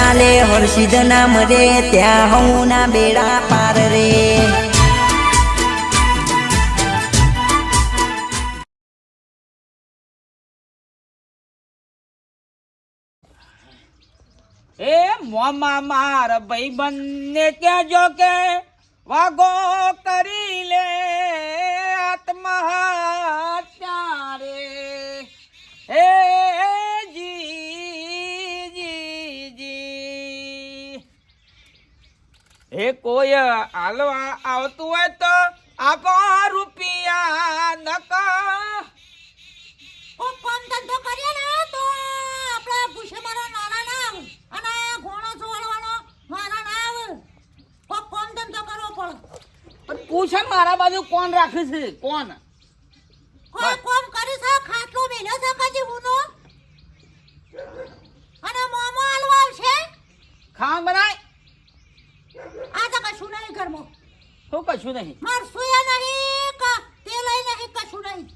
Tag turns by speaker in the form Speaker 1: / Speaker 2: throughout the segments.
Speaker 1: ચાલે હર્ષિદ નામ રે ત્યાં હું ના બેડા પાર રે.
Speaker 2: એ મોમા માર ભાઈ બંને કહેજો કે વાગો કરી લે, આત્મહત્યા રે. હે હે કોઈ આલવા આવતું હોય તો આપો રૂપિયા નક.
Speaker 3: ઓ કોમ ધંધો કરીએ ને તો આપણા ભૂસે મારા નાના નામ અને ઘોણો ચોળવાનો મારા નામ કો કોમ ધંધો કરવો પડે.
Speaker 2: પણ પૂછે મારા બાજુ કોણ રાખે છે? કોણ?
Speaker 3: કોઈ કોમ કરી છે ખાટલો મેલ્યો છે કજી હુનો અને મોમો હાલવા આવશે
Speaker 2: ખાવા બનાય
Speaker 3: આ તો કશું નહીં ઘરમાં
Speaker 2: હું કશું નહીં.
Speaker 3: મરસું એ નહીં કે તેલ નહીં કશું નહીં.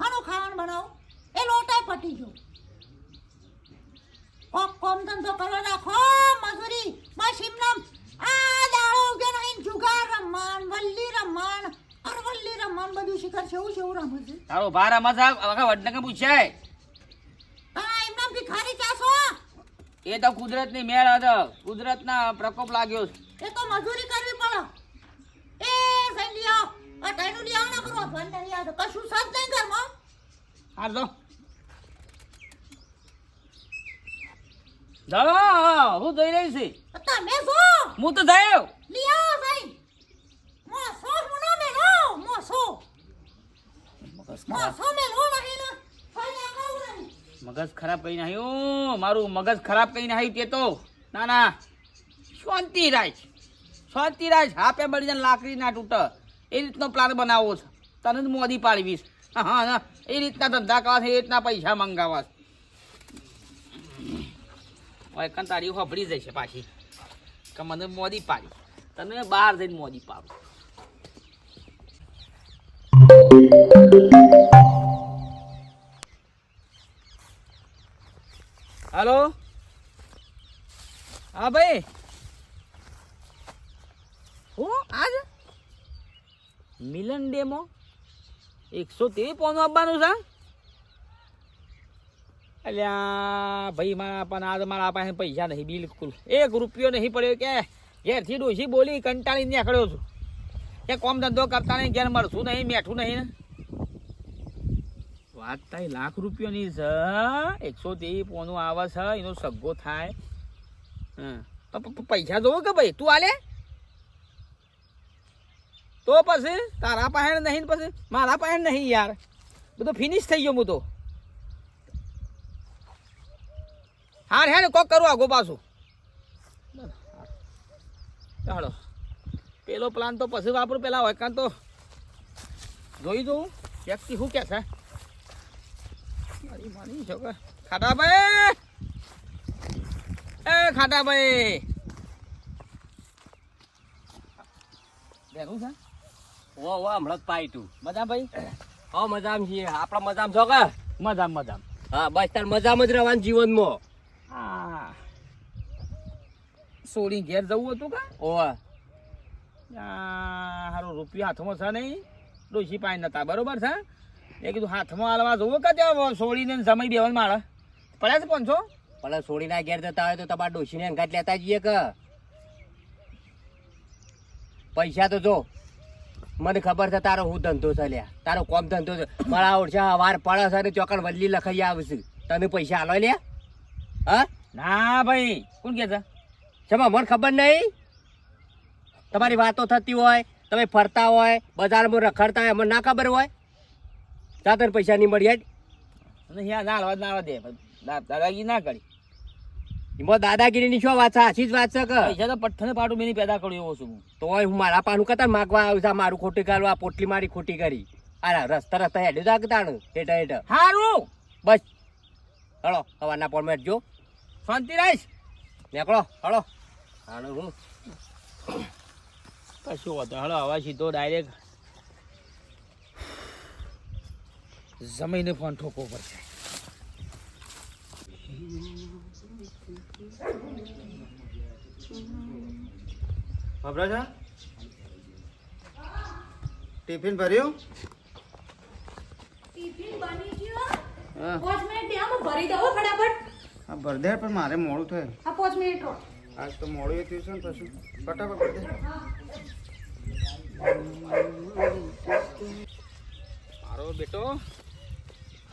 Speaker 3: હાનું ખાવાનું બનાવો. એ લોટા પટી ગયો. કોક કોમ ધંધો કરો નાખો મજૂરી. બસ એમનામ આ દાડો ઉગે નહીં જુગાર રમવાન વલ્લી રમવાન અરવલ્લી રમવાન બધું શિખર છે એવું છે એવું રમે છે.
Speaker 2: તારો ભારા મજા વખા વડનકે પૂછાય.
Speaker 3: આ એમનામ ભિખારી ચાસો.
Speaker 2: એ તો કુદરતની મેળ હતો કુદરતના પ્રકોપ લાગ્યો છે.
Speaker 3: એ તો મજૂરી કરવી પડે એ સઈ લ્યો અટાઈનું લ્યો ના કરો ભણ નહીં આ તો કશું સજ નહીં ઘરમાં
Speaker 2: હાલ દો જાઓ, હું જઈ રહી છું.
Speaker 3: તમે જો
Speaker 2: હું તો જાયો
Speaker 3: લિયા ભાઈ. મોસો મુનો મેલો મોસો મોસો મેલો નહીં ને ભાઈ આગાઉ નહીં
Speaker 2: મગજ ખરાબ કઈ નાખ્યું. મારું મગજ ખરાબ કઈ નાખ્યું તે તો. ના ના. શાંતિ રાજ શાંતિ રાજ હાપે મળી જાય લાકડી ના તૂટે. એ રીતનો પ્લાન બનાવવો છે. તને જ મોદી પાડવીશ હા હા. એ રીતના ધંધા કરવા છે એ રીતના પૈસા મંગાવવા છે ઓય કન તારી હોભળી જશે પાછી. કે મને મોદી પાડી. તમે બહાર જઈને મોદી પાડો. હલો? હા ભાઈ? હું આજ? મિલન ડેમો? એકસો તેવી પોનું આપવાનું છે અલ્યા, ભાઈ, મારા પણ આજ મારા પાસે પૈસા નહીં બિલકુલ. એક રૂપિયો નહીં પડ્યો કે ઘેરથી ડોસી બોલી કંટાળી નીકળ્યો છું. કે કોમ ધંધો કરતા નહીં, ઘેર મળશું નહીં મેઠું નહીં ને. વાત થાય, લાખ રૂપિયોની છે, એકસો તેવી પોનું આવે છે, એનો સગ્ગો થાય. હં. પૈસા જોવો કે ભાઈ, તું આલે? તો પછી તારા પાસે નહીં પછી? મારા પાસે નહીં યાર. બધું ફિનિશ થઈ ગયો હું તો. હાર હે ને કોક કરું આગો પાછું. ચાલો. પેલો પ્લાન તો પછી વાપરું પેલા હોય કાં તો જોઈ જોઉં. વ્યક્તિ શું કે છે? મારી મારી છોકરા ખાટા ભાઈ એ ખાટાભાઈ! ભાઈ બેઠું છે?
Speaker 4: ઓ ઓ હમણાં જ પાઈ તું.
Speaker 2: મજા ભાઈ?
Speaker 4: હા મજામાં છીએ. આપણા મજામાં છો કે?
Speaker 2: મજા મજા
Speaker 4: હા બસ તાર મજામાં જ રહેવાનું જીવનમાં.
Speaker 2: આ સોડી ઘેર જવું હતું કા?
Speaker 4: ઓ
Speaker 2: હારું રૂપિયા હાથમાં છે નહીં. ડોશી પાઈ નતા બરોબર છે? એ કીધું હાથમાં હાલવા જોવું કે ત્યાં સોળીને સમય બેવાનું મારે. પડ્યા છે પાંચસો?
Speaker 4: પણ સોળીના ઘેર જતા હોય તો તમારા ડોશીને અંગાત લેતા જઈએ કે? પૈસા તો જો. મને ખબર છે તારો હું ધંધો છે લ્યા. તારો કોમ ધંધો છે. મારા ઓળશા વાર પડે છે ચોકડ વલ્લી લખાઈ આવશે. તને પૈસા હાલો લ્યા? હા?
Speaker 2: ના ભાઈ. કોણ કે છે?
Speaker 4: ચમા મને ખબર નહીં? તમારી વાતો થતી હોય તમે ફરતા હોય બજારમાં રખડતા હોય મને ના ખબર હોય? જાતર પૈસા નહીં મળી
Speaker 2: અને યા ના હાલવા ના દે. દાદાગીરી ના કરી.
Speaker 4: એમાં દાદાગીરીની શું વાત છે? સાચી જ વાત છે કે?
Speaker 2: પૈસા તો પઠ્ઠને પાટું મેની પેદા કર્યું એવો છું
Speaker 4: તોય હું મારા પાનું કતા માગવા આવ્યું છે મારું ખોટી ગાલું આ પોટલી મારી ખોટી કરી. આ રસ્તા રસ્તા હેડ્યું તા તાણ? હેઠા હેઠા.
Speaker 2: સારું
Speaker 4: બસ. હળો હવાના પોળ મેં જો
Speaker 2: શાંતિ રાઈશ
Speaker 4: નીકળો હળો હાલો હું.
Speaker 2: કશું વાંધો હળો હવે સીધો ડાયરેક્ટ જમીને ફોન ઠોકવો પડશે.
Speaker 5: ખબર છે? ટિફિન ભર્યું?
Speaker 3: ટિફિન બની ગયો. મિનિટ ભરી દઉં ફટાફટ.
Speaker 5: હા ભર પણ મારે મોડું થાય.
Speaker 3: આ પાંચ મિનિટ રો
Speaker 5: આજ તો મોડું એ થયું છે ને પછી. ફટાફટ ભર
Speaker 2: મારો બેટો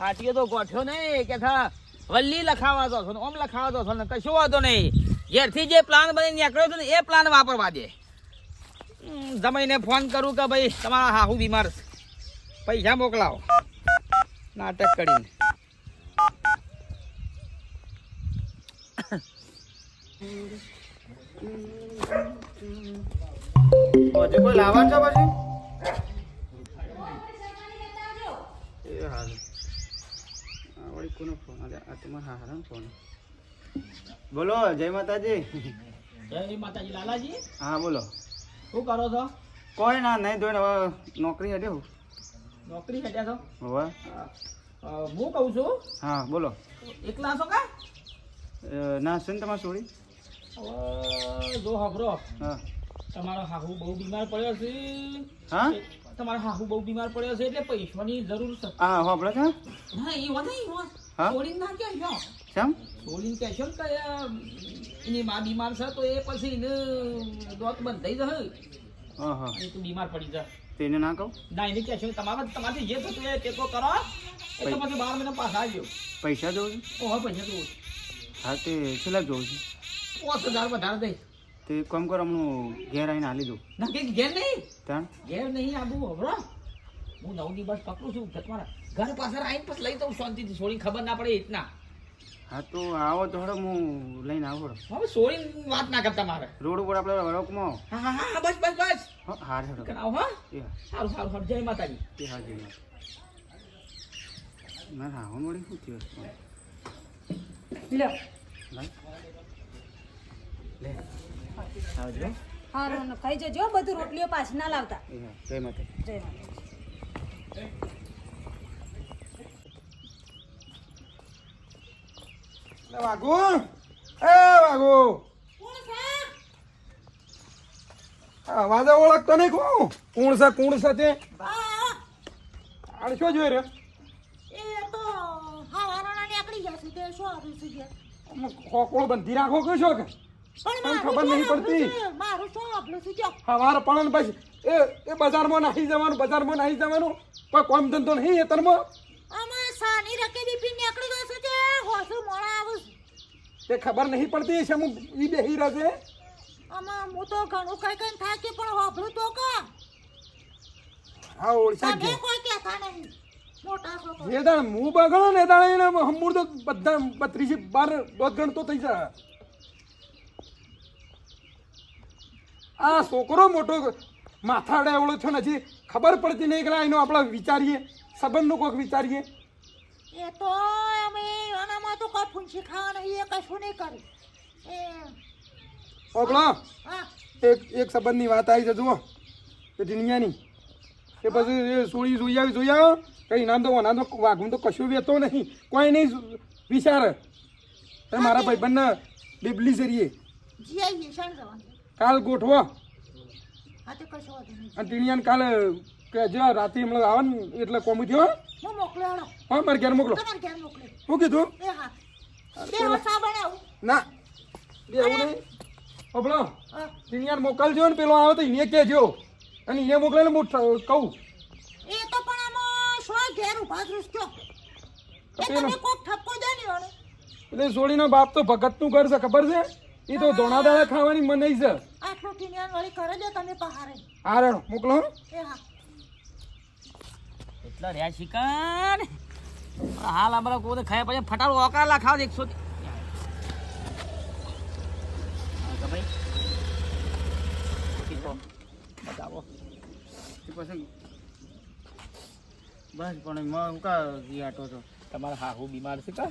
Speaker 2: હાટીએ તો ગોઠ્યો નહીં કે થા વલ્લી લખાવા દો છો ને ઓમ લખાવા દો છો ને કશું વાંધો નહીં. ઘેરથી જે પ્લાન બની નીકળ્યો છે ને એ પ્લાન વાપરવા દે. હમ, જમાઈને ફોન કરું કે ભાઈ તમારા હાહુ બીમાર પૈસા મોકલાવો. નાટક કરીને.
Speaker 5: હજુ કોઈ લાવવાનું છે પછી? એ હારું આ કોનો ફોન અરે આ તમારા હારાનો ફોન બોલો જય માતાજી.
Speaker 2: જય માતાજી લાલાજી.
Speaker 5: હા બોલો.
Speaker 2: શું કરો છો?
Speaker 5: કોઈ ના નહીં ધોઈને હવે નોકરી હટ્યો
Speaker 2: નોકરી હેઠ્યા છો?
Speaker 5: હવે.
Speaker 2: હું કહું છું
Speaker 5: હા બોલો.
Speaker 2: એકલા છો કા?
Speaker 5: ના શું તમારે છોડી.
Speaker 2: હવે જો હબરો
Speaker 5: હા.
Speaker 2: તમારો હાહુ બહુ બીમાર પડ્યો છે.
Speaker 5: હા?
Speaker 2: તમારો હાહુ બહુ બીમાર પડ્યો છે એટલે પૈસાની જરૂર છે.
Speaker 5: હા હોબળે છે?
Speaker 2: હા એ વાત નહીં વાત? છોડીને ના કહેજો
Speaker 5: કેમ
Speaker 2: છોડીને કે ને કે એની માં બીમાર છે તો એ પછી એને દોત બંધ થઈ જશે.
Speaker 5: હા હા.
Speaker 2: એ તું બીમાર પડી જાય
Speaker 5: તેને ના કહું?
Speaker 2: ના એને કહેશો તમારે તમારાથી જે થતું એ ટેકો કરો. એટલે પછી બાર મહિના પાછા આવજો
Speaker 5: પૈસા જોઉં છું?
Speaker 2: ઓહો પૈસા તો
Speaker 5: હા તે છેલ્લા જોઉં છું.
Speaker 2: પાંચ હજાર વધારે દઈ.
Speaker 5: તે કોમ કર હમણું ઘેર આવીને હાલી દઉં.
Speaker 2: ના કે ઘેર નહીં?
Speaker 5: તાણ?
Speaker 2: ઘેર નહીં આબુ હવરો હું નવ દિવસ પકડું છું તમારા ઘર પાછળ આવીને પછી લઈ દઉં શાંતિથી. છોડીને ખબર ના પડે એટલા
Speaker 5: હા તો આવો તો હડો હું લઈને આવો હડો.
Speaker 2: હવે છોડીને વાત ના કરતા મારે.
Speaker 5: રોડ ઉપર આપણે વડોકમાં
Speaker 2: હા હા હા બસ બસ બસ.
Speaker 5: હા હાર હડો.
Speaker 2: આવો હા. સારું સારું સારું. જય માતાજી.
Speaker 5: હા જઈ મારે હા મળી શું થયું?
Speaker 3: લાય.
Speaker 5: લે. આવજો.
Speaker 3: હારું ખાઈ જજો બધું રોટલીઓ પાછી ના લાવતા.
Speaker 5: જય માતા
Speaker 3: જય માતા
Speaker 6: વાઘુ એ વાઘુ. આ અવાજ ઓળખતો નહીં કોણ? કોણ છે કોણ છે તે? આને શું જોઈ રહ્યો?
Speaker 3: એ તો હવાના નીકળી જશે તે શું આવ્યું છે કે?
Speaker 6: ખોકળો બંધી રાખો કે શું કે?
Speaker 3: પણ
Speaker 6: ખબર નહીં પડતી.
Speaker 3: મારું શું આપલું છે જો
Speaker 6: હવાર પણ પછી. એ એ બજારમાં નાહી જવાનું બજારમાં નાહી જવાનું. પણ કોમ ધંધો નહીં એ તરમાં.
Speaker 3: આમાં સાની રકે બીપી નીકળી ગયો છે? હોસુ મોડા આવું
Speaker 6: તે ખબર નહીં પડતી છે હું ઈ બેહી રહે
Speaker 3: આમાં હું તો ઘણું કઈ કઈ થાય કે પણ વાપરું તો કા
Speaker 6: હા ઓળસા
Speaker 3: તમે કોઈ કહેતા નહીં. મોટા છો
Speaker 6: જે દાણ હું બગડો ને એ દાણ એને હમૂળ તો બધા બત્રીસી બાર દોઢ ગણ તો થઈ જાય આ છોકરો મોટો માથાડે એવડો થયો ને હજી ખબર પડતી નહીં કે એનો આપણે વિચારીએ સંબંધનું કોઈક વિચારીએ.
Speaker 3: એ તો અમે એનામાં તો કોઈ ફૂંસી ખાવા નહીં એ કશું નહીં કર્યું એ
Speaker 6: ઓગળો. એક એક સંબંધની વાત આવી છે જુઓ. એ દુનિયાની એ પછી એ સોળી જોઈ આવી જોઈ આવ્યો કઈ નામ તો નામ તો વાઘું તો કશું વેતો નહીં. કોઈ નહીં વિચાર. મારા ભાઈબંધને બીબલી સરીએ
Speaker 3: જી આવીએ શાણ જવાનું.
Speaker 6: કાલ ગોઠવો. અને ટીણીયાને કાલે કે રાતે હમણાં આવે ને એટલે કોમી થયો
Speaker 3: હા.
Speaker 6: મારે ઘેર મોકલો. શું કીધું? ના. એવું નહીં. ઓપડો
Speaker 3: હા.
Speaker 6: મોકલજો ને પેલો આવે તો એને કહેજો. અને એને મોકલે ને હું કહું.
Speaker 3: એ તો પણ આમાં શું ઘેર ઊભા.
Speaker 6: એટલે સોળીનો બાપ તો ભગતનું ઘર છે ખબર છે? એ તો ધોણા દાળા ખાવાની મનાઈ છે.
Speaker 3: આટલું ટીનિયન વાળી કરે દે તમે પહારે.
Speaker 6: હારણ મોકલો
Speaker 3: એ હા.
Speaker 2: એટલા રહ્યા શિકાન હાલ અમારા કોઈ ખાયા પછી ફટાડો ઓકાર ખાવ એકસો બતાવો
Speaker 5: પછી બસ પણ એમાં હું કા આટો છો?
Speaker 2: તમારા હાહુ બીમાર છે કા?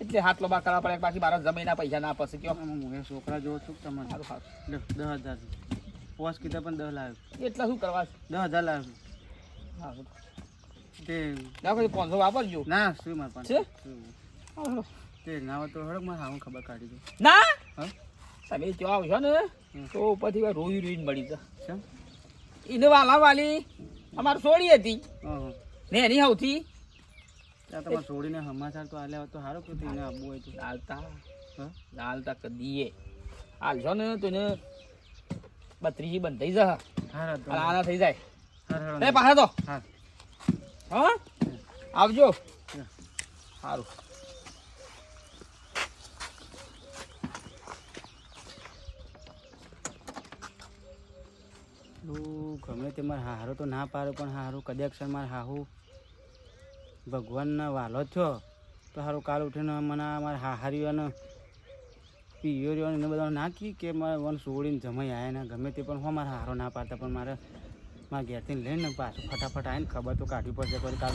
Speaker 2: એટલે હાથ લોબા કરવા પડે બાકી મારા જમીનના પૈસા ના પછી કયો?
Speaker 5: હું છોકરા જોઉં છું તમારે
Speaker 2: સારું સારું.
Speaker 5: દસ હજાર. પોસ કીધા પણ દસ લાવ્યો.
Speaker 2: એટલા શું કરવા?
Speaker 5: દસ હજાર લાવ્યો.
Speaker 2: હા
Speaker 5: તે
Speaker 2: રાખો પાંચસો વાપરજો.
Speaker 5: ના શું મારે? પાસે? તે ના હોય તો હડક મારે હાવું ખબર કાઢી દઉં
Speaker 2: ના? તમે જો આવશો ને તો ઉપરથી રોઈ રોઈને મળી
Speaker 5: કેમ
Speaker 2: એને વાલા વાલી અમારે સોળી હતી. ને એની સૌથી
Speaker 5: ત્યાં તમારે છોડીને સમાચાર તો આલ્યા તો સારું કે તેને આપવું હોય તો.
Speaker 2: લાલતા.
Speaker 5: હા?
Speaker 2: ચાલતા કદીએ. હાલશો ને તને બત્રીસી બંધ થઈ જશે. આના થઈ જાય. એ પાછા તો.
Speaker 5: હા.
Speaker 2: હા? આવજો. સારું
Speaker 5: ગમે તે મારે હારો તો ના પાડે પણ હારું કદાચ મારે હાહુ. ભગવાનના વાલો થયો છો તો સારું કાલ ઉઠીને મને મારે હાહારીઓ અને રહ્યો એને બધા નાખી કે મારે વન સોડીને જમાઈ આવ્યા ને ગમે તે પણ હો મારે હારો ના પાડતા પણ મારે મારા ઘેરથી લઈને પાછું ફટાફટ આવીને ખબર તો કાઢવી પડશે પછી કાલ.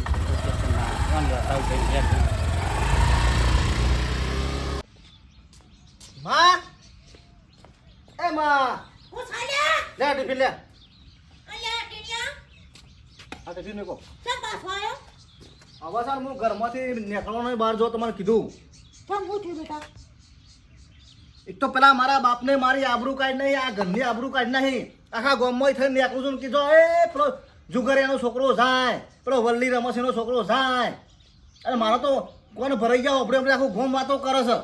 Speaker 7: માં! એ માં! લે ટિફિન લે. આ ટિફિન મેકો.
Speaker 3: ચમ પાછો આવ્યો
Speaker 7: હવે સર હું ઘરમાંથી નીકળવાનો બહાર જો તમને કીધું.
Speaker 3: કેમ હું થયું બેટા?
Speaker 7: એક તો પેલા મારા બાપને મારી આબરૂ કાઢ નહીં આ ઘરની આબરૂ કાઢ નહીં આખા ગામમાં થઈને નીકળું છું કીધો એ પેલો જુગરિયાનો છોકરો જાય પેલો વલ્લી રમસીનો છોકરો જાય. અને મારો તો કોને ભરાઈ જાવ આપણે આપણે આખું ગોમ વાતો કરે છે.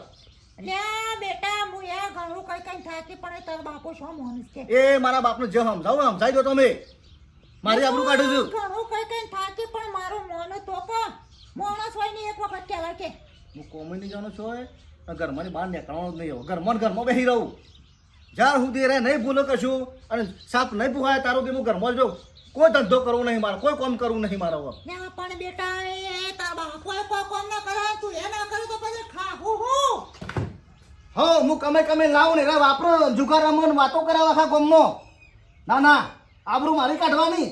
Speaker 3: બેટા હું એ ઘણું કઈ કઈ થાકી પણ તારા બાપો શું મોનસ કે?
Speaker 7: એ મારા બાપનું જે સમજાવું સમજાવી દો તમે. મારી આબરૂ કાઢું છું.
Speaker 3: ઘણું કઈ કઈ થાકી પણ મારો મોન તો કો. માણસ હોય ને એક વખત કહેવાય કે
Speaker 7: હું કોમેડી જાણો છો એ ઘરમાંથી બહાર નીકળવાનું જ નહીં હવે ઘરમાં ઘરમાં બેસી રહું. જ્યાં સુધી રહે નહીં ભૂલો કશું અને સાપ નહીં ભૂખાય તારું બી હું ઘરમાં જ રહું. કોઈ ધંધો કરવું નહીં મારે કોઈ કામ કરવું નહીં મારો
Speaker 3: પણ બેટા એ તારા બાપો કોઈ કોમ ના કરે. તું એ ના કરે તો પછી ખાવું હું
Speaker 7: હો. હું કમે કમે લાવું ને રે વાપરો જુગાર રમો વાતો કરાવે આખા ગામમાં. ના ના. આબરૂ મારી કાઢવાની?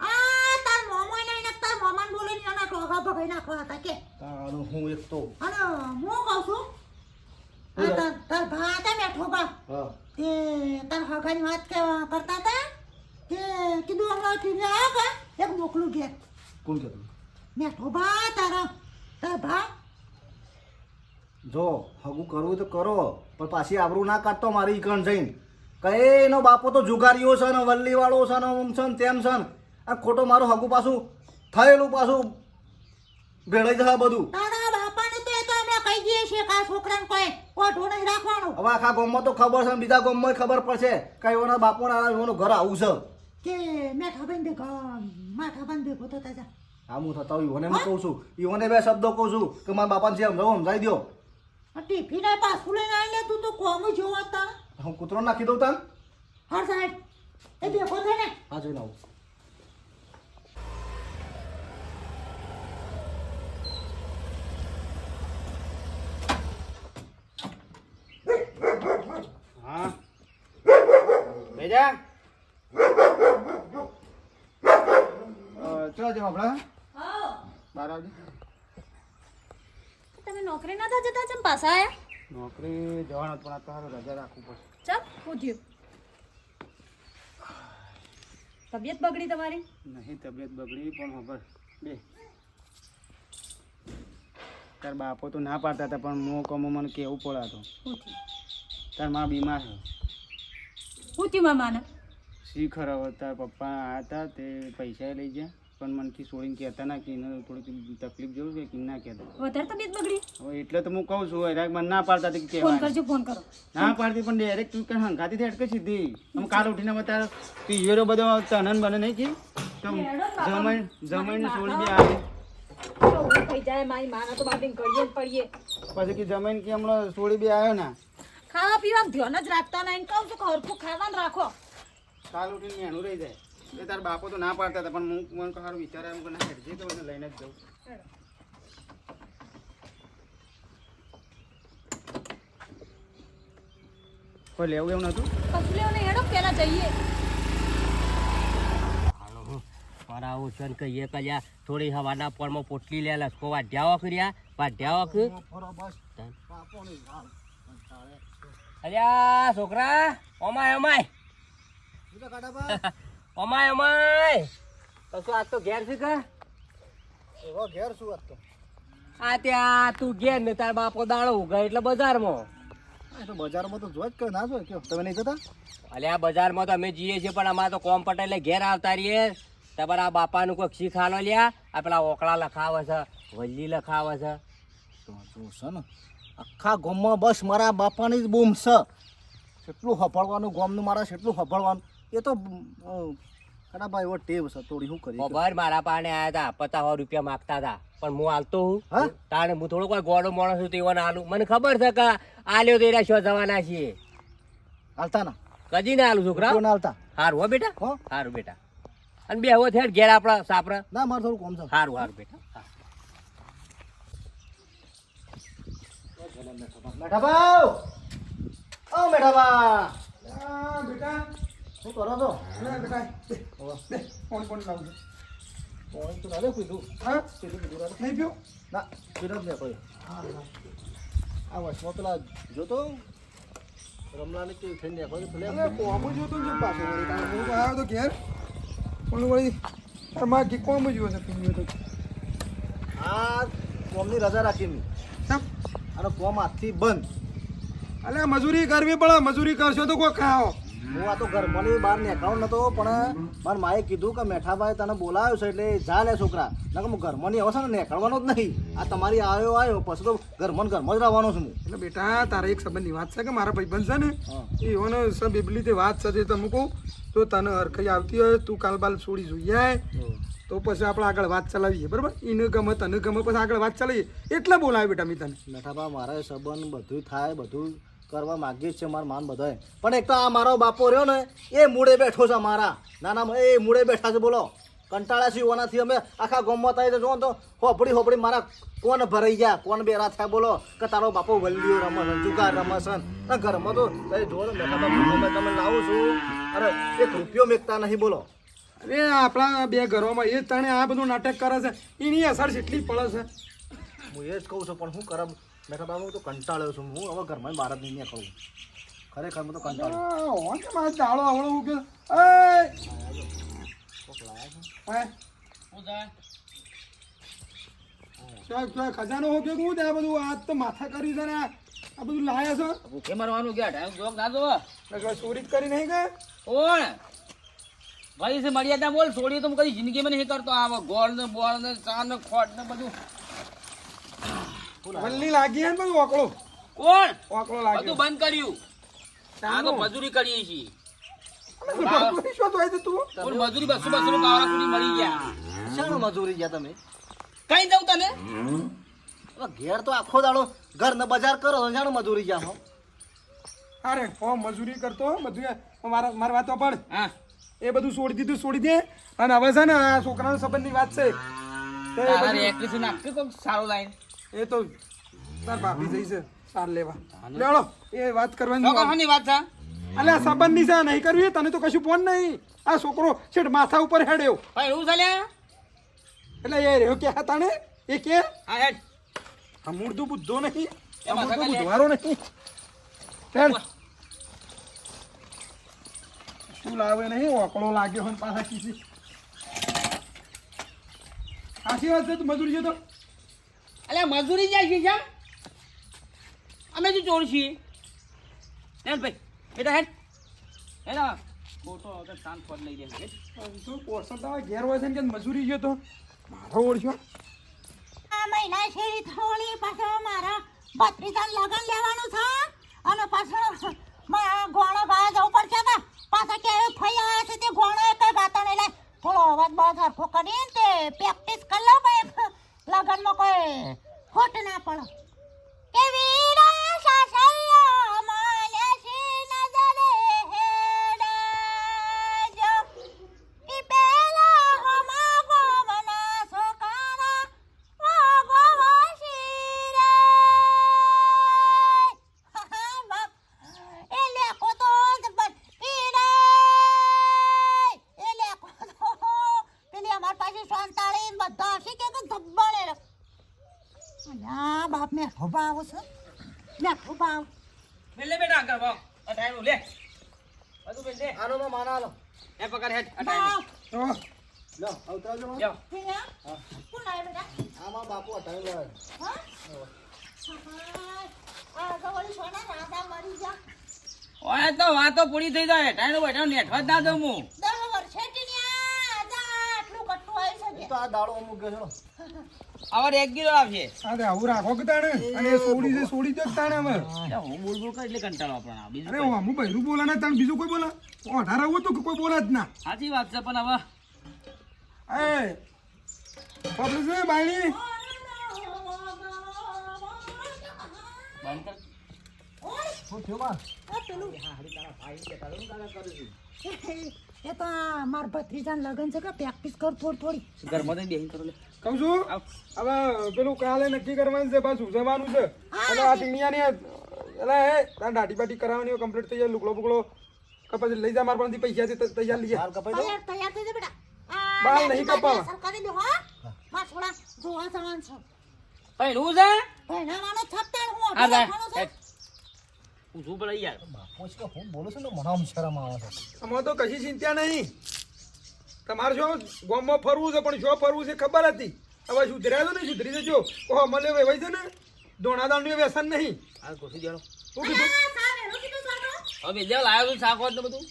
Speaker 3: આ તાર મોમાં ને તાર મોમાન બોલીને એના ટોગા ભગાઈ નાખવા હતા કે.
Speaker 7: તારું હું એક તો
Speaker 3: અને હું કહું છું આ તાર તાર ભા હતા મેઠો બા.
Speaker 7: હા.
Speaker 3: તે તાર હગાની વાત કેવા કરતા હતા કે કીધું હમણાં ટીવી આવ્યા કા એક મોકલું ઘેર.
Speaker 7: કોણ કહેતું?
Speaker 3: મેઠો બા તારા. તાર ભા.
Speaker 7: જો હગું કરવું તો કરો પણ પાછી આબરૂ ના કાઢતો મારી ઈકણ જઈને. કઈ એનો બાપો તો જુગારીઓ છે ને વલ્લીવાળો છે ને ઓમ છે ને તેમ છે ને. આ ખોટો મારું હગું પાછું થયેલું પાછું ભેળાઈ જશે બધું. હવે આખા ગામમાં તો ખબર છે ને બીજા ગામમાં ખબર પડશે કઈ ઓના બાપોના એનું ઘર આવું છે.
Speaker 3: કે મેં બેન ભેગો માઠા બેન ભેગો થતા જા
Speaker 7: આ હું થતા ઈવોને હું કહું છું. ઈવોને બે શબ્દો કહું છું કે મારા બાપાને જે સમજાવું સમજાવી દો
Speaker 3: ટિફિન પાછું લઈને આવીને તું તો કોમ જોવા તા.
Speaker 7: હું કૂતરો નાખી દઉં તાન?
Speaker 3: હા સાહેબ. એ ભેગો થાય ને.
Speaker 7: હા જોઈને આવું.
Speaker 5: હા. બેજા. ચલો જેમ આપણે બાર આવજે
Speaker 8: તમે નોકરી નતા જતા ચમ પાછા આયા?
Speaker 5: નોકરી જવાના પણ આ રજા રાખવું પડશે.
Speaker 8: ચમ પૂછ્યું તબિયત બગડી તમારી?
Speaker 5: નહીં તબિયત બગડી પણ ખબર. બે. તાર બાપો તો ના પાડતા હતા પણ મો કમો મને કેવું પડાતો. તારમાં બીમાર છે.
Speaker 8: શું થયું મામાને
Speaker 5: શી ખરાબ તાર પપ્પા હતા તે પૈસા લઈ ગયા. પણ મનથી છોડીને કહેતા ના કે એને થોડીક તકલીફ જરૂર છે કે ના કહેતા.
Speaker 8: વધારે તબિયત બગડી?
Speaker 5: હવે એટલે તો હું કહું છું જરાક મને ના પાડતા કે
Speaker 8: ફોન કરજો ફોન કરો.
Speaker 5: ના પાડતી પણ ડાયરેક્ટ તું કઈ હંગાતી અટકે સીધી. આમ કાલ ઉઠીને બતાર પિયરો બધો તનન બને નહીં કે? તો જમાઈ જમાઈને છોડી બી આવે.
Speaker 8: થઈ જાય મારી માના તો બાપીને કરીએ પડીએ
Speaker 5: પછી કે જમાઈને કે હમણાં છોડી બી આવ્યો ને.
Speaker 8: ખાવા પીવા ધ્યાન જ રાખતા નહીં. કહું છું ખરખું ખાવાનું રાખો.
Speaker 5: કાલ ઉઠીને એનું રહી જાય. એટલે તાર બાપો તો ના પાડતા હતા પણ હું મને સારું વિચાર એમ કે ના હેડજે તો મને લઈને જ જાઉં. કોઈ લેવું એવું નતું?
Speaker 8: કશું લેવું નહીં હેડો પેલા જઈએ.
Speaker 4: મારા આવું છે ને કહીએ કલ્યા થોડી હવાના પોળમાં પોટલી લે લસકો વાઢ્યા કર્યા વાઢ્યા વખ અલ્યા છોકરા ઓમાય ઓમાય. ઓમાય ઓમાય કશું આજ તો ઘેર છે કે?
Speaker 7: ઘેર શું વાત તો.
Speaker 4: આ ત્યાં તું ઘેર ને તાર બાપો દાડો ઉગા એટલે બજારમાં.
Speaker 7: તો બજારમાં તો જોઈ જ કે ના જોઈ કયો તમે નહીં જતા?
Speaker 4: આ બજારમાં તો અમે જઈએ છીએ પણ અમારે તો કોમ પટેલ ઘેર આવતા રહીએ. તમારા બાપાનું કોઈ શીખ હાલો લ્યા. આ પેલા ઓકળા લખાવે છે વલ્લી લખાવે છે.
Speaker 7: તો છે ને આખા ગોમમાં બસ મારા બાપાની જ બૂમ છે. કેટલું હફળવાનું ગોમનું મારા કેટલું હફળવાનું એ તો કડા ભાઈ એવો ટેવ છે થોડી શું કરી
Speaker 4: ખબર મારા પાને આયા હતા પચાસ રૂપિયા માગતા હતા પણ હું હાલતો હું.
Speaker 7: હા?
Speaker 4: તાણે હું થોડો કોઈ ગોળો માણસ છું તેવાને હાલું. મને ખબર છે કે આલ્યો તો એના શું જવાના છીએ
Speaker 7: હાલતા ના?
Speaker 4: કદી ના હાલું છોકરા.
Speaker 7: હાલતા?
Speaker 4: હારું હો બેટા.
Speaker 7: હો?
Speaker 4: હારું બેટા. અને બે હવે થયા ઘેર આપણા સાપરા.
Speaker 7: ના મારે થોડું કોમ છે.
Speaker 4: હારું હારું બેટા. હા.
Speaker 7: મેઠા ભાવ ઓ મેઠા ભા
Speaker 6: આ બેટા
Speaker 7: શું કરો છો
Speaker 6: કોણ કોણ લાવું
Speaker 7: પાણી તો ના લે પીધું
Speaker 6: હા
Speaker 7: પીધું પીધું ના લે.
Speaker 6: નહીં પીવું
Speaker 7: ના પીધું જ નહીં કોઈ આ વર્ષમાં પેલા જોતો રમલાની કેવી થઈ ને પેલા
Speaker 6: અરે કોમ જોતો તારે હું તો આવ્યો તો ઘેર પણ વળી કે કોમ જોયો છે પીવું તો
Speaker 7: કોમની રજા રાખી મેં અને કોમ આજથી બંધ
Speaker 6: અલે મજૂરી કરવી પડે મજૂરી કરશો તો કોઈ ખાઓ
Speaker 7: હું આ તો ઘરમાંની બહાર નીકળ્યો નતો પણ મારા માએ કીધું કે મેઠાભાઈ તને બોલાવ્યો છે એટલે જા લે છોકરા. ના કે હું ઘરમાંની હવે આવશે ને નેકળવાનો જ નહીં. આ તમારી આવ્યો આવ્યો પછી તો ઘરમાં ઘરમાં જ રહેવાનો છું
Speaker 6: એટલે બેટા તારે એક સંબંધની વાત છે કે મારા ભાઈબંધ છે ને?
Speaker 7: હા.
Speaker 6: એ એવાનો સબ એબલી તે વાત છે તે તમે કહું તો તને હરખઈ આવતી હોય તું કાલ બાલ છોડી જોઈએ તો પછી આપણે આગળ વાત ચલાવીએ બરાબર? એને ગમે તને ગમે પછી આગળ વાત ચલાવીએ. એટલે બોલાવે બેટા મેં તને.
Speaker 7: મેઠાભા મારે સંબંધ બધું થાય બધું કરવા માગીએ છીએ છે મારા માન બધાએ. પણ એક તો આ મારો બાપો રહ્યો ને એ મૂળે બેઠો છે મારા. ના ના એ મૂળે બેઠા છે બોલો. કંટાળ્યા છીએ ઓનાથી અમે. આખા ગામમાં થાય જો તો હોપડી હોપડી મારા કોણ ભરાઈ ગયા? કોણ બેરા થયા બોલો. કે તારો બાપો વલ્લીઓ રમસ જુગાર રમે ને ઘરમાં તો એ જો ને તમે લાવું છું. અરે એક રૂપિયો મેકતા નહીં બોલો.
Speaker 6: અરે આપણા બે ઘરોમાં એ તણે આ બધું નાટક કરે છે. એની અસર જેટલી પડે છે.
Speaker 7: હું એ જ કહું છું પણ શું કરમ મેઠાભા હું તો કંટાળ્યો છું. હું હવે ઘરમાં બહાર જ નહીં નીકળું. ખરેખર હું તો કંટાળ્યો
Speaker 6: હોં કે મારે ચાળો આવડો હું કે એ હે?
Speaker 2: શું થાય
Speaker 6: ક્યાં ક્યાં ખજાનો હો કે હું આ બધું આ તો માથા કરી છે ને આ બધું લાયા છો?
Speaker 2: ભૂખે મરવાનું ગયા ટાઈમ જોક ના જોવો
Speaker 6: ચોરી જ કરી નહીં ગયા
Speaker 2: કોણ? ભાઈ છે મર્યાદા બોલ છોડી તો હું કદી જિંદગીમાં નહીં કરતો. આ ગોળ ને બોળ ને ચા ને ખોટ ને બધું.
Speaker 6: વલ્લી લાગી હે બધું ઓકળો
Speaker 2: કોણ?
Speaker 6: ઓકળો
Speaker 2: બધું બંધ કર્યું. આ તો મજૂરી કરીએ છીએ.
Speaker 6: મજૂરી શું તો આવી તું
Speaker 2: પણ મજૂરી બસો બસો નું કાવરા કુડી મળી ગયા.
Speaker 7: શાનો મજૂરી ગયા તમે?
Speaker 2: કઈ દઉં તને?
Speaker 7: હવે ઘેર તો આખો દાડો ઘર ને બજાર કરો તો જાણો મજૂરી ગયા હો.
Speaker 6: અરે હો મજૂરી કરતો બધું એ. મારા મારી વાતો પણ
Speaker 2: હા.
Speaker 6: એ બધું છોડી દીધું છોડી દે. અને હવે છે ને આ છોકરાનો સંબંધની વાત છે.
Speaker 2: સારો લાઈન.
Speaker 6: એ તો તાર ભાભી જઈ છે સાર લેવા. લેવડો એ વાત કરવાની
Speaker 2: વાત. છે.
Speaker 6: અલે આ સંબંધની છે નહીં કરવી તને તો કશું ફોન નહીં. આ છોકરો છેટ માથા ઉપર હેડ્યો.
Speaker 2: ભાઈ એવું ચાલ્યા
Speaker 6: એટલે એ રહ્યો કે હા તાણે? એ કે?
Speaker 2: હા હેડ.
Speaker 6: આ મૂળદું બુદ્ધો નહીં. આ
Speaker 2: સગા
Speaker 6: બુધવારો નહીં. હેડ. શું લાવે નહીં? ઓકળો લાગ્યો હોય પાછા કીધી આશીર્વાદ વાત છે તું મજૂરી છે તો
Speaker 2: અલ્યા મજૂરી જાય છે જા અમે શું ચોર છીએ? હેડ ભાઈ બેટા હેડ. હેડ આ. ખોટો વગર શાંત પદ લઈ જાય હેડ.
Speaker 6: તો પોસત આવે ઘેર હોય છે ને મજૂરી ગયો તો? મારો ઓળખ્યો
Speaker 3: આ મહિના શેરી થોડી પાછો મારા બત્રીસા લગન લેવાનું છે. અને પાછો ગોણો ભાઈ જવું પડશે ને પાછા કે ફઈ આવ્યા છે તે ગોણો એ કઈ વાતો નહીં લે થોડો અવાજ બહુ સરખો કરીને તે પ્રેક્ટિસ કરી લો ભાઈ. લગનમાં કોઈ ખોટ ના પડે. કે મેં છો? મેં ભાવ
Speaker 2: લે લે બેટા આગળ ભાવ આ ટાઈમ લે બધું દે
Speaker 7: આનો માં માના આલો
Speaker 2: એ પકડ હેડ આ ટાઈમ
Speaker 6: તો?
Speaker 7: લો અવતારજો માં.
Speaker 3: હા. કોણ આવ્યો બેટા?
Speaker 7: આમાં બાપુ હટાવી લેવાય
Speaker 3: હા? આ તો વળી સોના રાજા મરી જા.
Speaker 2: ઓય તો વાતો પૂરી થઈ જાય. ટાઈનો બેઠા નેઠવા જ ના દઉં હું
Speaker 3: દર વર્ષે ટીનિયા આટલું કટ્ટું આવી
Speaker 7: છે
Speaker 3: શકે
Speaker 7: તો આ દાડો અમુક ગયો છે
Speaker 2: આવા રેગ્યુલર આવશે
Speaker 6: અરે આવું રાખો કે તાણે? અને એ સોડી છે સોડી દો તાણે અમે.
Speaker 2: હું બોલ બોલ એટલે કંટાળો આપણને બીજું
Speaker 6: અરે. હું બહેરું બોલા ને તાણ બીજું કોઈ બોલા? અઢાર આવું કે કોઈ બોલા જ ના?
Speaker 2: સાચી વાત છે પણ હવે
Speaker 6: એ પબ્લિક છે બાયણી?
Speaker 7: શું થયું માં?
Speaker 3: આ પેલું. એ તો મારા ભત્રીજાના લગન છે કે પ્રેક્ટિસ કર થોડી થોડી.
Speaker 2: ઘરમાં બેહી કરો લે.
Speaker 6: કહું છું? હવે પેલું કાલે નક્કી કરવાનું છે પાછું જવાનું છે. અને આ ટીણિયાની એટલે એ તાર દાઢી બાટી કરાવવાની હોય કમ્પ્લીટ થઈ જાય લુકડો બુકડો કપાસ લઈ જા મારા પાસેથી પૈસા છે તૈયાર લઈ
Speaker 7: હાલ કપાઈ દો.
Speaker 3: તૈયાર તૈયાર થઈ જાય બેટા.
Speaker 6: બાલ નહીં કપાવા.
Speaker 3: અસર કરી દો હા. માં થોડા જોવા જવાનું છે.
Speaker 2: પહેલું છે?
Speaker 3: ભણાવવાનો છતાં હું
Speaker 2: આ
Speaker 3: જા
Speaker 2: ઊંધું પડે યાર.
Speaker 7: બાપો છે કે હું બોલું છું ને? મને આમ શરમ આવે છે.
Speaker 6: અમાર તો કશી ચિંતા નહીં. તમારે શું ગામમાં ફરવું છે પણ શું ફરવું છે ખબર હતી. હવે સુધર્યા તો નહીં સુધરી જજો. ઓહો મને વેવાય છે ને દોણાદાળનું એ વ્યસન નહીં.
Speaker 2: આ ઘોસી જાણો
Speaker 6: શું કીધું?
Speaker 3: આ નું
Speaker 2: હવે બે લાવ્યો છું શાક ને બધું?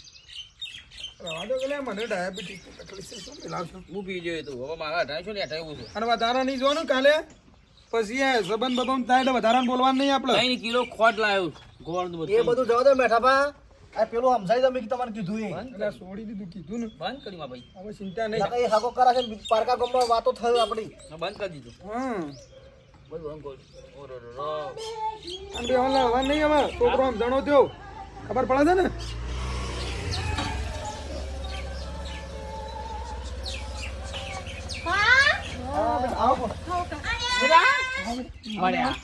Speaker 6: મને ડાયાબિટીસ તકલીફ છે શું મિલાવશો
Speaker 2: હું પી જોઈએ તું. હવે મારા અઢારસો ને અઠાવું છે.
Speaker 6: અને વધારા નહીં જોવાનું કાલે? પછી એ સબન બબન થાય એટલે વધારાને બોલવાનું નહીં આપણે.
Speaker 2: કિલો ખોટ લાવ્યો ગોળ
Speaker 7: એ બધું જવા દો પા. આ પેલું સમજાય તમે કે તમારે કીધું એ.
Speaker 6: એટલે છોડી દીધું કીધું ને.
Speaker 2: બંધ કર્યું મારા ભાઈ.
Speaker 6: હવે ચિંતા નહીં.
Speaker 7: નકર એ હાકો કરા છે પારકા ગામમાં વાતો થયો આપણી
Speaker 2: મેં બંધ કરી દીધું.
Speaker 6: હમ.
Speaker 2: બધું બંધ ઓરો રો રો.
Speaker 6: અને બેહવાના હવા નહીં હવે. છોકરો આમ જણો થયો. ખબર પડે છે ને?
Speaker 2: મળ્યા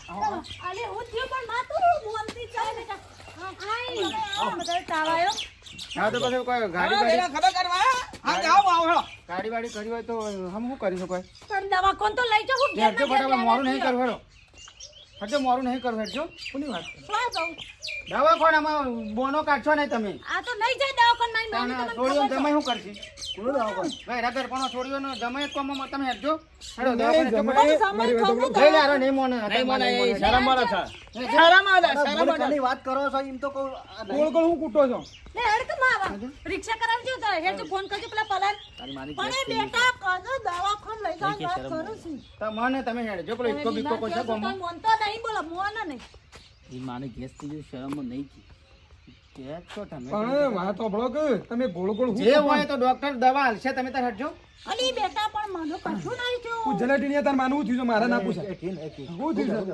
Speaker 3: અલે હું થયો પણ માં બોલતી ચાલ
Speaker 5: હા તો પછી કોઈ ગાડી ગાડી
Speaker 2: ખબર કરવા હા જાઓ આવો.
Speaker 5: ગાડી વાડી કરી હોય તો હમ શું કરી શકો?
Speaker 8: પણ દવા કોણ તો લઈ જાઉં ઘેર
Speaker 5: ફટાફટ મોરું નહીં કરો હેડો. હેડજો મોરું નહીં કરવું હેડજો.
Speaker 6: કોની વાત
Speaker 5: દવાખાનામાં બોનો કાઢશો ને તમે.
Speaker 8: આ તો નહીં જાય દવાખાને મમ્મી તમને
Speaker 5: છોડીઓ તમે શું કરશી?
Speaker 7: કોણ દવાખાન?
Speaker 5: ભાઈ રાતર પણ છોડીઓનો જમાઈ જ કોમમાં તમે હેડજો. હેડો
Speaker 6: નહીં,
Speaker 5: દવાખાને. જઈ લારો નહીં મોને
Speaker 2: નહીં મોને શરમ મારા છે. શરમ આવે શરમ આવે
Speaker 7: વાત કરો છો એમ તો કોણ નહીં.
Speaker 6: ગોળ ગોળ હું કૂટો છો?
Speaker 8: લે હેડ કે માં આવા. રિક્ષા કરાવજો તો હેડ ફોન કરજો પેલા પલાન.
Speaker 3: પણ. બેટા કનો દવાખાન લઈ જાવ વાત કરું છું.
Speaker 5: તો મને તમે હેડજો પેલો ઇકો બીકો કોઈ છે ગોમ
Speaker 8: મોન તો નહીં બોલો મોન નહીં.
Speaker 2: માને ગેસ થઈ શરમ નહીં
Speaker 5: છો
Speaker 6: પણ વાત સાંભળો કે તમે ગોળ ગોળ
Speaker 5: જે હોય તો ડોક્ટર દવા હાલશે તમે તાર હેડજો
Speaker 3: અલી બેટા પણ મને કશું નહીં થયું.
Speaker 6: હું જલેટીનિયા તાર માનવું થયું મારા મારે ના
Speaker 7: પૂછે.
Speaker 6: હું થયું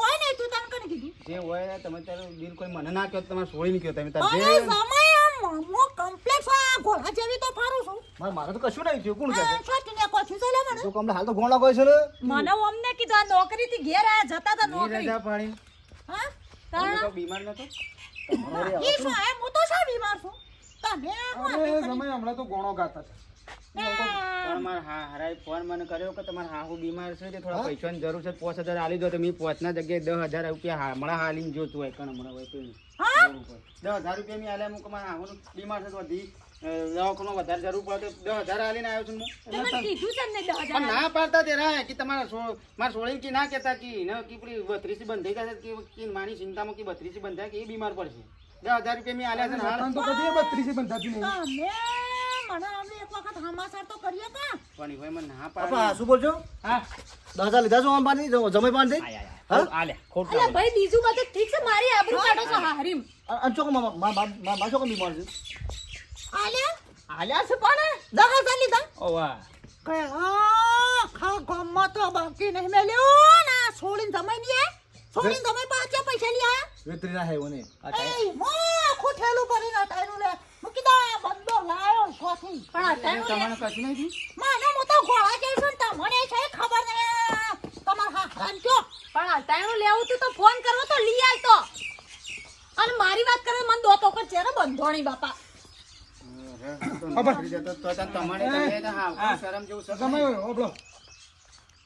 Speaker 3: કોઈ નહીં થયું તને કોને કીધું?
Speaker 5: જે હોય તમે તારું કોઈ મને ના કહો તમારે છોડી નહીં કહો તમે તાર જે
Speaker 3: સમય મો આ ઘોડા જેવી તો ફારું છું.
Speaker 7: મારે મારે તો કશું નહીં થયું કોણ કહે
Speaker 3: મને.
Speaker 7: તો કમલે હાલ તો ગોળ લાગો છે ને
Speaker 8: મને અમને કીધું આ નોકરી થી ઘેર આયા જતા
Speaker 5: તા
Speaker 8: નોકરી.
Speaker 3: હા?
Speaker 5: બીમાર નતો?
Speaker 3: ઈ શું હે હું તો શા બીમાર છું? તમે
Speaker 6: અરે સમય હમણાં તો ગોણો ગાતા છે
Speaker 5: હા. હરાય ફોન મને કર્યો કે તમારા હાહુ બીમાર છે તે થોડા પૈસાની જરૂર છે પાંચ હજાર હાલી દો તો મેં પાંચના જગ્યાએ દસ હજાર રૂપિયા હા હમણાં હાલીને જોતું હોય કણ હમણાં હોય પેલું દસ હજાર રૂપિયા મેં આલ્યા હું મારા હાહુનું બીમાર છે તો વધી દવાખાનો વધારે જરૂર પડે તો દસ હજાર આલીને આવ્યો છું હું.
Speaker 8: તમે કીધું છે
Speaker 5: પણ ના પાડતા તે રાય કે તમારા મારા સોળીને કે ના કહેતા કે ન કે પેલી બત્રીસી બંધ જશે કે કે મારી ચિંતામાં કે બત્રીસી બંધ કે એ બીમાર પડશે. દસ હજાર રૂપિયા મેં આલ્યા છે હાલ.
Speaker 6: તો કદી એ બંધાતી નહીં.
Speaker 3: મને અમે એક વખત હમાસર તો કરીએ કા
Speaker 5: પણ એ મને ના પાડે.
Speaker 7: શું બોલજો?
Speaker 2: હા.
Speaker 7: હજાર લીધા છો આમ પાણી પાણી
Speaker 2: ખોટ
Speaker 8: ભાઈ બીજું બધું ઠીક છે મારી આબરૂ કાઢો છો હારીમ
Speaker 7: અને ચોકો મા મા મા ચોકો બીમાર છે.
Speaker 3: આલ્યા?
Speaker 2: આલ્યા છે પણ?
Speaker 3: દસ હજાર લીધા
Speaker 2: ઓ વાહ
Speaker 3: કે હા ખા ગમમાં તો બાકી નહીં. મેલ્યો ના છોડીને જમાઈ નહીં છોડીને જમાઈ પાછા પૈસા લઈ આયા
Speaker 7: વેતરી ના હે ઓને
Speaker 2: આ.
Speaker 3: એ મો ખોઠેલું કરીને ટાયરું લે. મૂકી દો આ બંદો લાયો શોથી. પણ આ લે.
Speaker 5: તમને કશું નહીં?
Speaker 3: માનો હું તો ગોળા જઈશું ને તમને છે ખબર નહીં. તમાર હા કયો
Speaker 8: પણ અટાણું લેવું તું તો ફોન કરવો તો લઈ આવતો અને મારી વાત કરે મને દોતો કર ચેરો બંધોણી બાપા.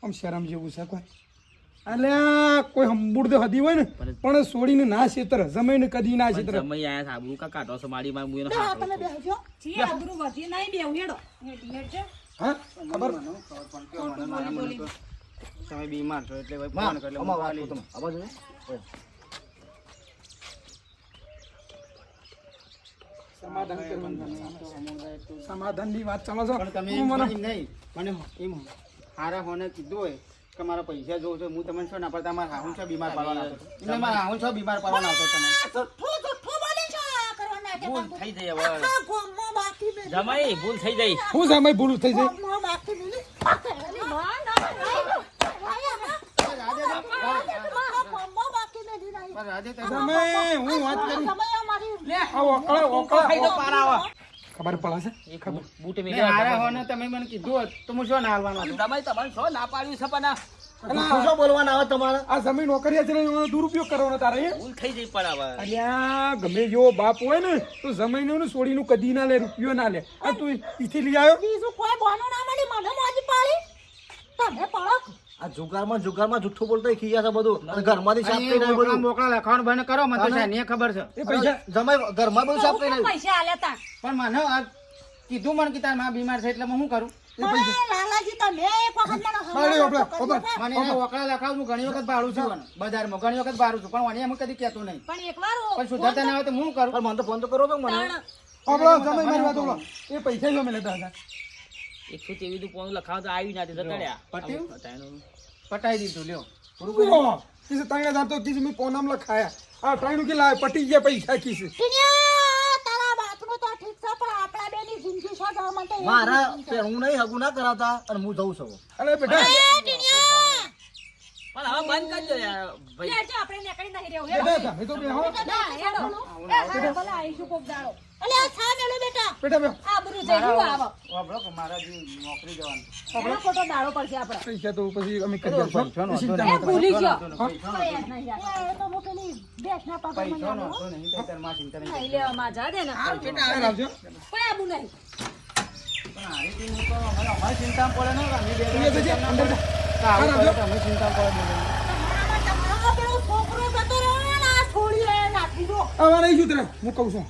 Speaker 6: આમ શરમ જેવું છે કોઈ? અલ્યા કોઈ હંબુડ તો હદી હોય ને પણ છોડીને ના છેતર જમીને કદી ના છેતર.
Speaker 2: સમય આયા સાબુ કા કાઢો છો મારી માં હું એનો
Speaker 3: બે
Speaker 2: હાથ
Speaker 3: હા તમે બેસજો
Speaker 8: જી આબરૂ વધી નહીં બેવ હેડો.
Speaker 6: હા ખબર?
Speaker 5: ખબર પણ કેવો મને મારા મને તો તમે બીમાર છો એટલે ભાઈ ફોન કરી
Speaker 7: વાત તમે. આવા જોઈએ
Speaker 6: સમાધાન કરવાનું સમાધાનની વાત ચાલો છો.
Speaker 5: પણ તમે
Speaker 6: હું મને
Speaker 5: એમ નહીં. મને એમ હારા હોને કીધું હોય કે મારા પૈસા જોઉં છે હું તમને છો ના પડતા? મારા હાહુન છો બીમાર પડવાનો આવતો. એમને મારા હાહુન છો બીમાર પડવાનો આવતો તમે.
Speaker 2: ભૂલ થઈ જાય હવે. જમાઈ ભૂલ થઈ જાય.
Speaker 6: હું સમય ભૂલું થઈ.
Speaker 5: પણ રાજે તમે
Speaker 6: હું વાત કરું.
Speaker 3: સમય
Speaker 6: આ ઓકળા ઓકળા
Speaker 2: ખાઈ તો પાર
Speaker 6: ખબર પડે છે?
Speaker 2: એ ખબર. બૂટ
Speaker 5: ને હારા હોને તમે મને કીધું હોત તો હું શું ના હાલવાનો
Speaker 2: તમે તમને શું ના પાડ્યું છે પણ
Speaker 7: શું બોલવાના આવે તમારે?
Speaker 6: આ જમીન નોકરી છે દુરુપયોગ કરવાનો તારે
Speaker 2: ભૂલ થઈ પણ
Speaker 6: અલ્યા ગમે જેવો બાપ હોય ને તો જમીનનું છોડીનું કદી ના લે રૂપિયો ના લે. આ તું ઈથી લઈ આવ્યો?
Speaker 3: બીજું કોઈ બોનું ના મળી મને
Speaker 7: આ જુગારમાં જુગારમાં જુઠ્ઠું બોલતો ખીયા છે બધું. અને ઘરમાંથી સાફ થઈ
Speaker 5: મોકળા
Speaker 7: બધું.
Speaker 5: મોકળા લખાવાનું બંધ કરો મને તો શાનીએ ખબર છે.
Speaker 6: એ પૈસા
Speaker 7: જમાઈ ઘરમાં બધું સાફ કરીને
Speaker 8: પૈસા આલ્યા તા.
Speaker 5: પણ મને આ કીધું મને કે તારમાં બીમાર છે એટલે હું કરું?
Speaker 3: લાલાજી તમે એક વખત મને.
Speaker 5: મને લખાવું ઘણી વખત ભાડું છું. બજારમાં ઘણી વખત ભાડું છું પણ મને એમ કદી કહેતો નહીં.
Speaker 8: પણ એકવાર
Speaker 5: પણ સુધારતા ના હોય તો હું કરું?
Speaker 7: પણ મને તો ફોન તો કરો તો મને.
Speaker 6: આપણો સમય મારી વાત ઓળો એ પૈસા જો મેં લેતા હતા.
Speaker 2: એકસો તેવી તું પોનું લખાવ તો આવી ના તે જતા
Speaker 5: પટ્યું? પટાઈ દીધું લ્યો.
Speaker 6: ઓહો, કિસે તંગે જાતો કિસે મેં પોનામ લખાયા. આ ત્રણ કે લાય પટી ગયા પૈસા કિસે
Speaker 3: તારા બાપનું તો ઠીક છે પણ આપણા બેની જિંદગી છે તો મને
Speaker 7: મારા હું નહીં હગું ના કરાવતા અને હું જઉં છું.
Speaker 6: અરે બેટા.
Speaker 2: પણ હવે બંધ કરજો યાર ભાઈ.
Speaker 8: લેજો, આપણે નીકળી નહીં રહેવું,
Speaker 6: બેટા તમે તો બેહો
Speaker 8: ના, હેડો. એ ભલે આવીશું કોક દાડો.
Speaker 3: અલે આ છા મેલો બેટા
Speaker 6: બેટા. બેહો
Speaker 5: મારા જે નોકરી જવાનું
Speaker 8: ખોટો દાડો પડશે આપણે.
Speaker 6: પૈસા તો પછી અમે કરી આપશું.
Speaker 5: પૈસાનો
Speaker 6: ચિંતા
Speaker 5: વાંધો
Speaker 6: ના
Speaker 8: એ ભૂલી ગયો.
Speaker 6: હા?
Speaker 3: એ તો હું પેલી બેસના પગમાં
Speaker 5: પૈસાનો
Speaker 3: આવું.
Speaker 5: નહીં તો તારમાં ચિંતા નહીં
Speaker 8: નહીં લેવામાં જા દે ને.
Speaker 6: ચાલ આવજો.
Speaker 8: કોઈ આબુ નહીં.
Speaker 5: પણ આ રીતે હું તો અમારે અમારી ચિંતામાં પડે ને અમે બે
Speaker 6: તમે જજે, અંદર જા.
Speaker 5: તો આવું
Speaker 6: આવજો.
Speaker 5: કરે તો અમે ચિંતામાં પડે
Speaker 6: આવા નહીં છું તને હું કહું છું.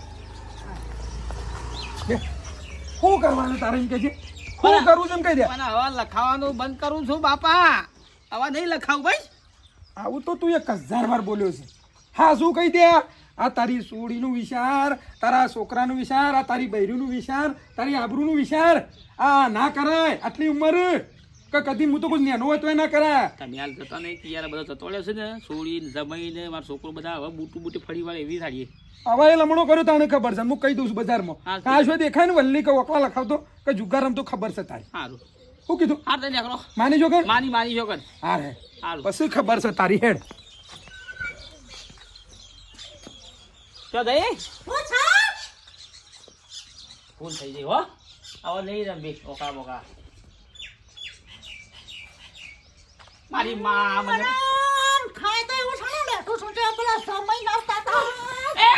Speaker 6: શું કરવાનું તારે એમ કે છે? શું કરવું છે એમ કહી દે.
Speaker 2: પણ હવે લખાવાનું બંધ કરું છું બાપા. હવે નહીં લખાવું ભાઈ.
Speaker 6: આવું તો તું એક હજાર વાર બોલ્યો છે. હા શું કહી દે? આ તારી સોડીનું વિચાર તારા છોકરાનું વિચાર આ તારી બૈરીનું વિચાર તારી આબરૂનું વિચાર આ ના કરાય. આટલી ઉંમર. કે કદી હું તો કોઈ નેનો હોય તો ના કરાય.
Speaker 2: તમે હાલ જતા નહીં કે યાર બધો જતો છે ને સોળી જમાઈને મારો છોકરો બધા હવે બૂટું બૂટી ફરી વાળે એવી થાળી
Speaker 6: હવે એ લમણો કર્યો તાણે ખબર છે હું કહી દઉં છું બજારમાં. આ શું દેખાય ને વલ્લી કે વકવા લખાવતો કે જુગાર તો ખબર છે તારી.
Speaker 2: સારું
Speaker 6: શું કીધું?
Speaker 2: હા તને કરો
Speaker 6: માની જો કે?
Speaker 2: માની માની જો કર
Speaker 6: હા રે. પછી ખબર છે તારી હેડ.
Speaker 2: તો દઈ.
Speaker 3: હું છા?
Speaker 2: ભૂલ થઈ જઈ હો. આવો નહીં રમી ઓકા બોકા. મારી માં મને
Speaker 3: ખાય તો એવું ને બેઠું છું તે પેલા સમય નડતા હતા
Speaker 2: એ!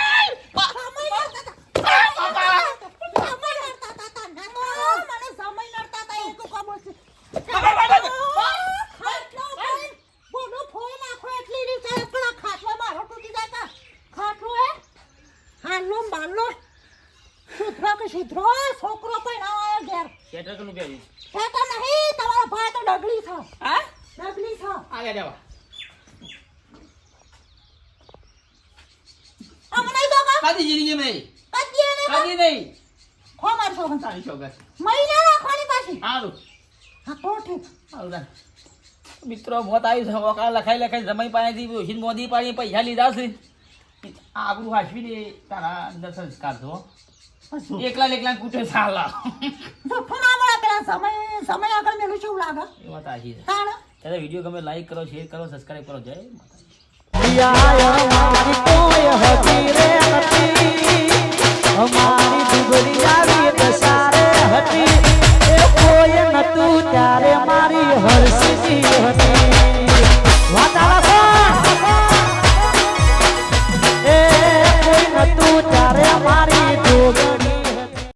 Speaker 3: સમય સુધરો છોકરો પણ આવે ઘેર.
Speaker 2: કનું
Speaker 3: નહીં તમારો ભાઈ તો ડગલી
Speaker 2: હા?
Speaker 3: ડગલી
Speaker 2: દેવા
Speaker 3: અમને દોગા
Speaker 2: કદી જિંદગી મેં
Speaker 3: કદીએ ને
Speaker 2: કદી નહીં
Speaker 3: ખો મારશો મને
Speaker 2: તારી ચોગર
Speaker 3: મહિના રાખવાની પાછી.
Speaker 2: સારું
Speaker 3: હા તો ઠીક?
Speaker 2: સારું તાર. મિત્રો મોત આવ્યું છે. ઓકા લખાઈ લખાઈ જમાઈ પાસેથી હિન્દ મોદી પાણી પૈસા લીધા છે. આગળ હાચવી દે તારા અંદર સંસ્કાર છો એકલા એકલા કૂટે સાલા.
Speaker 3: મળે સમય સમય આગળ મેલું શું લાગે?
Speaker 2: એ વાત આવી છે.
Speaker 3: તાણ?
Speaker 2: ત્યારે વીડિયો ગમે લાઈક કરો શેર કરો સબસ્ક્રાઈબ કરો. જય
Speaker 1: મારી હર્ષી હતી વાતાવરણ